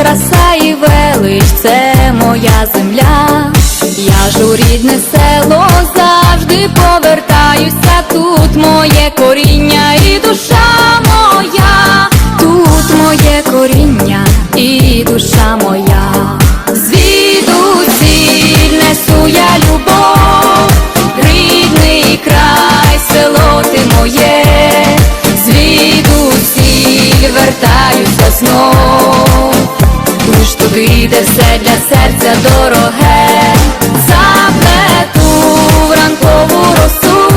краса і велич, це моя земля, я ж у рідне село завжди повертаюся, тут моє коріння і душа моя, тут моє коріння і душа моя, звідусі несу я любов, рідний край, село ти моє, звідусіль вертаюся знов туди, де все для серця дороге, заплету в ранкову росу,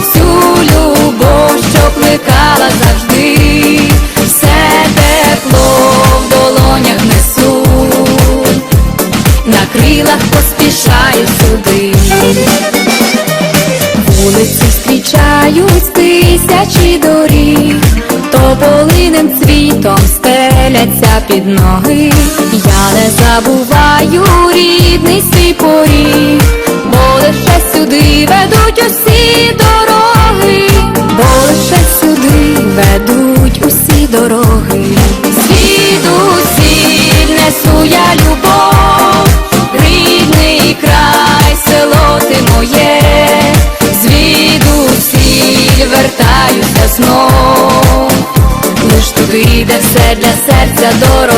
всю любов, що кликала завжди, все тепло в долонях несу, на крилах поспішаю сюди. Вулиці зустрічають тисячі доріг, цвітом стеляться під ноги. Я не забуваю рідний свій поріг, бо лише сюди ведуть усі дороги, бо лише сюди ведуть усі дороги. Звідусіль несу я любов, рідний край, село ти моє, туди, де все для серця дороге,